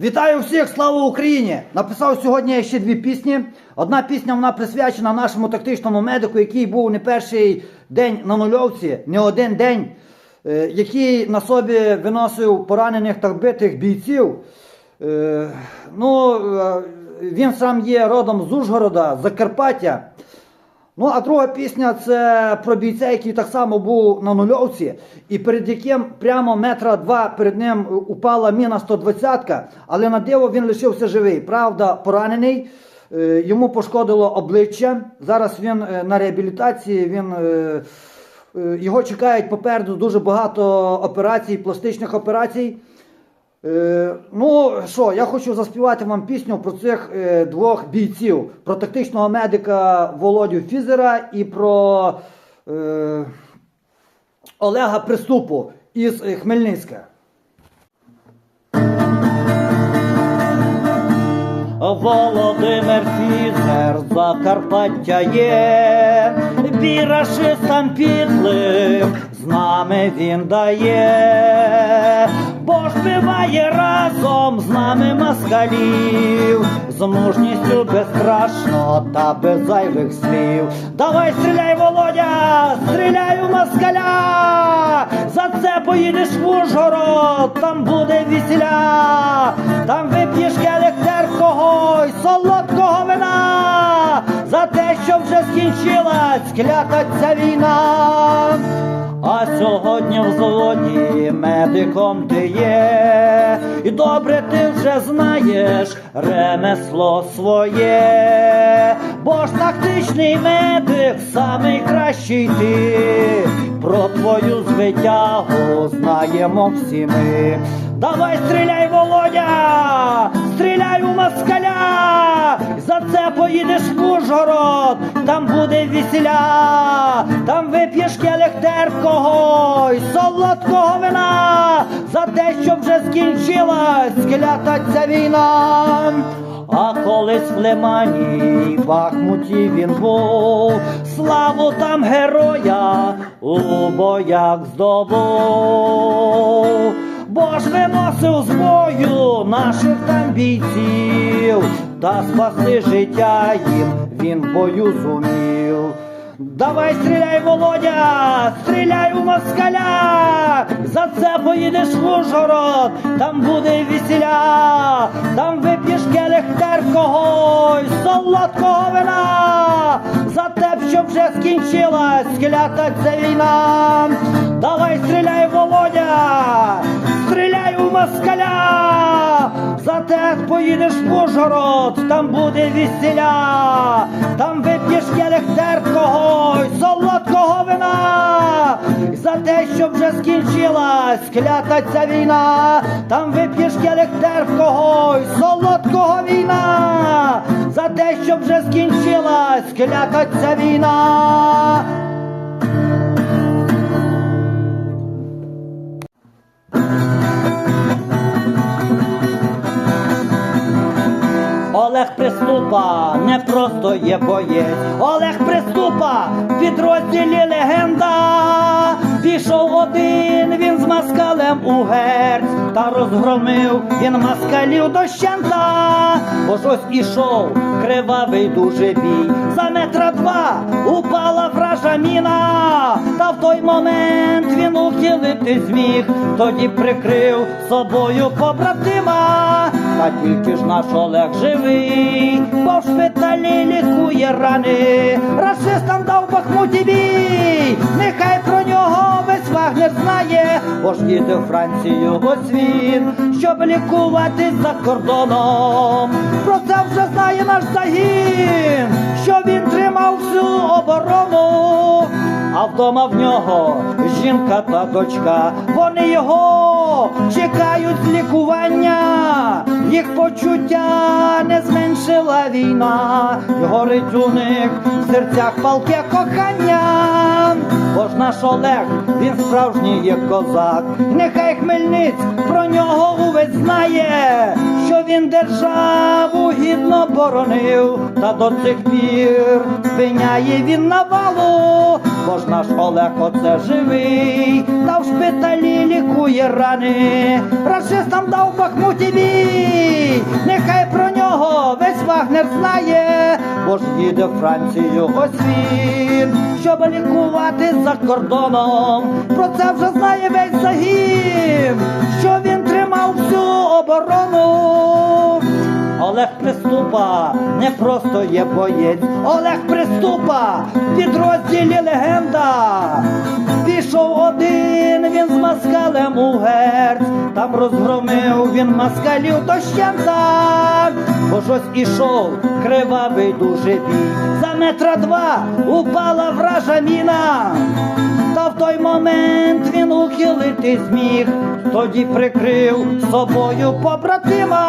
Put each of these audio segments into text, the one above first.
Вітаю всіх! Слава Україні! Написав сьогодні ще дві пісні. Одна пісня вона присвячена нашому тактичному медику, який був не перший день на нульовці, не один день, е, який на собі виносив поранених та вбитих бійців. Е, Ну, е, він сам є родом з Ужгорода, Закарпаття. Ну, а друга пісня це про бійця, який так само був на нульовці, і перед яким прямо метра два перед ним упала міна 120 але на диво він лишився живий. Правда, поранений. Е, Йому пошкодило обличчя. Зараз він е, на реабілітації. Він, е, його чекають попереду дуже багато операцій, пластичних операцій. Е, ну що, я хочу заспівати вам пісню про цих е, двох бійців: про тактичного медика Володю Фізера і про е, Олега Приступу із е, Хмельницька. Володимир Фізер Закарпаття є, бірашистам підлив, з нами він дає, бо ж биває разом з нами москалів, з мужністю безстрашно та без зайвих слів. Давай стріляй, Володя, стріляй у москаля, за це поїдеш в Ужгород, там буде весіля, там вип'єш келих терпкого й солодкого що вже скінчилась клята ця війна. А сьогодні в заводі медиком ти є, і добре ти вже знаєш ремесло своє, бо ж тактичний медик самий кращий ти, про твою звитягу знаємо всі ми. Давай стріляй, Володя, стріляй у москаля, за це поїдеш в Ужгород, там буде весіля, там вип'єш келих терпкого й солодкого вина, за те, що вже скінчилась клята ця війна. А колись в Лимані, Бахмуті він був, славу там героя у боях здобув. Бо ж виносив з бою наших там бійців, та спасли життя їм він бою зумів. Давай стріляй, Володя, стріляй у москаля, за це поїдеш в Ужгород, там буде весіля, там вип'єш келих терпкого й солодкого вина, за те, що вже скінчилась клята ця війна. Давай стріляй, Володя, стріляй у москаля, за те поїдеш в Ужгород, там буде весіля, там вип'єш келих терпкого й солодкого вина, за те, що вже скінчилась клята ця війна, там вип'єш келих терпкого й солодкого війна, за те, що вже скінчилась клята ця війна. Олег Приступа не просто є боєць. Олег Приступа в підрозділі легенда. Пішов один він з москалем у герць та розгромив він москалів дощента. Бо ж ось ішов кривавий дуже бій. За метра два упала вража міна. Той момент він ухилити зміг, тоді прикрив собою побратима. Та тільки ж наш Олег живий, бо шпиталі лікує рани. Расистам дав Бахмуті бій, нехай про нього весь Вагнер знає, бо ж їде в Францію ось він, щоб лікуватись за кордоном. Про це вже знає наш загін, що він тримав всю оборону. А вдома в нього жінка та дочка, вони його чекають з лікування, їх почуття не зменшила війна, його ридюник в серцях палке кохання. Бо ж наш Олег, він справжній є козак, нехай Хмельниць про нього знає, що він державу гідно боронив, та до цих пір спиняє він навалу, бо ж наш Олег оце живий, та в шпиталі лікує рани, расистам дав в Вагнер знає, бо ж їде в Францію ось він, щоб лікувати за кордоном. Про це вже знає весь загін, що він тримав всю оборону. Олег Приступа не просто є боєць, Олег Приступа в підрозділі легенда. Пішов один, він з москалем у герць, там розгромив він москалів за. бо щось ішов кривавий дуже бій. Метра два упала вража міна. Та в той момент він ухилити зміг, тоді прикрив собою побратима,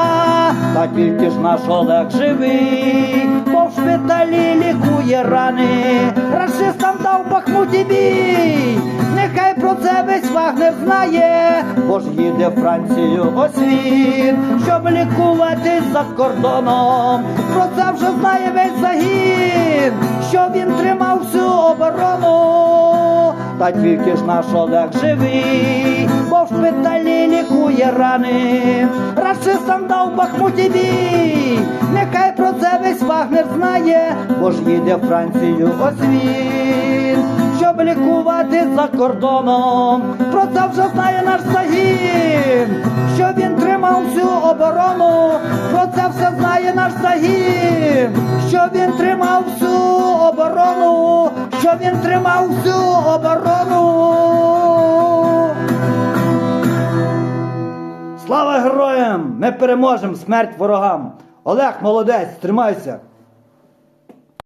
та тільки ж наш Олег живий, бо в шпиталі лікує рани, расистам дав Бахмуті бій, нехай про це весь Вагнер знає, бо ж їде в Францію ось він, щоб лікуватись за кордоном, про це вже знає весь загін, що він тримав всю оборону. Та тільки ж наш Олег живий, бо в шпиталі лікує рани, расистам дав Бахмуті бій, нехай про це весь Вагнер знає, бо ж їде в Францію ось він, щоб лікувати за кордоном, про це вже знає наш загін, що він тримав всю оборону, про це все знає наш загін, що він тримав всю оборону, що він тримав всю оборону. Слава героям! Ми переможемо смерть ворогам! Олег, молодець, тримайся!